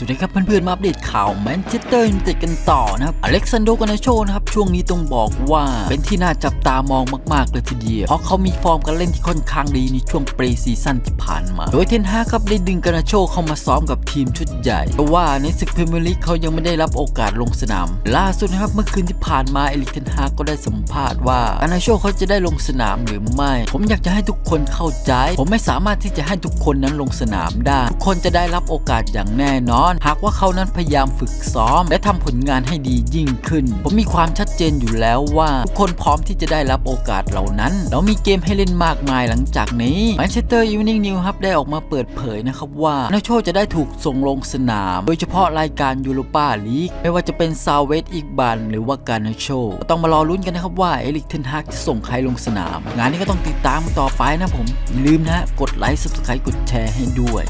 สวัสดีครับเพื่อนๆมาอัปเดตข่าวแมนเชสเตอร์ยูไนเต็ดกันต่อนะครับอเล็กซานโดกานาโชนะครับช่วงนี้ต้องบอกว่าเป็นที่น่าจับตามองมากๆเลยทีเดียวเพราะเขามีฟอร์มการเล่นที่ค่อนข้างดีในช่วงปรีซีซั่นที่ผ่านมา โดยเทนฮาครับได้ดึงกานาโชเข้ามาซ้อมกับทีมชุดใหญ่แต่ว่าในศึกพรีเมียร์ลีกเขายังไม่ได้รับโอกาสลงสนาม ล่าสุดนะครับเมื่อคืนที่ผ่านมาเอลิกเทนฮากก็ได้สัมภาษณ์ว่ากานาโชเขาจะได้ลงสนามหรือไม่ ผมอยากจะให้ทุกคนเข้าใจ ผมไม่สามารถที่จะให้ทุกคนนั้นลงสนามได้ทุกคนจะได้รับโอกาสอย่างแน่นอนหากว่าเขานั้นพยายามฝึกซ้อม และทำผลงานให้ดียิ่งขึ้น ผมมีความชัดเจนอยู่แล้วว่าทุกคนพร้อมที่จะได้รับโอกาสเหล่านั้นเรามีเกมให้เล่นมากมายหลังจากนี้แมนเชสเตอร์อีวนิ่งนิวครับได้ออกมาเปิดเผยนะครับว่านาโชจะได้ถูกส่งลงสนาม โดยเฉพาะรายการยูโรปาลีกไม่ว่าจะเป็นซาเวตอีกบันหรือว่าการนโชต้องมารอลุ้นกันนะครับว่าเอลิกเทนฮากจะส่งใครลงสนาม งานนี้ก็ต้องติดตามต่อไปนะผมอย่าลืมนะฮะกดไลค์ subscribe กดแชร์ให้ด้วย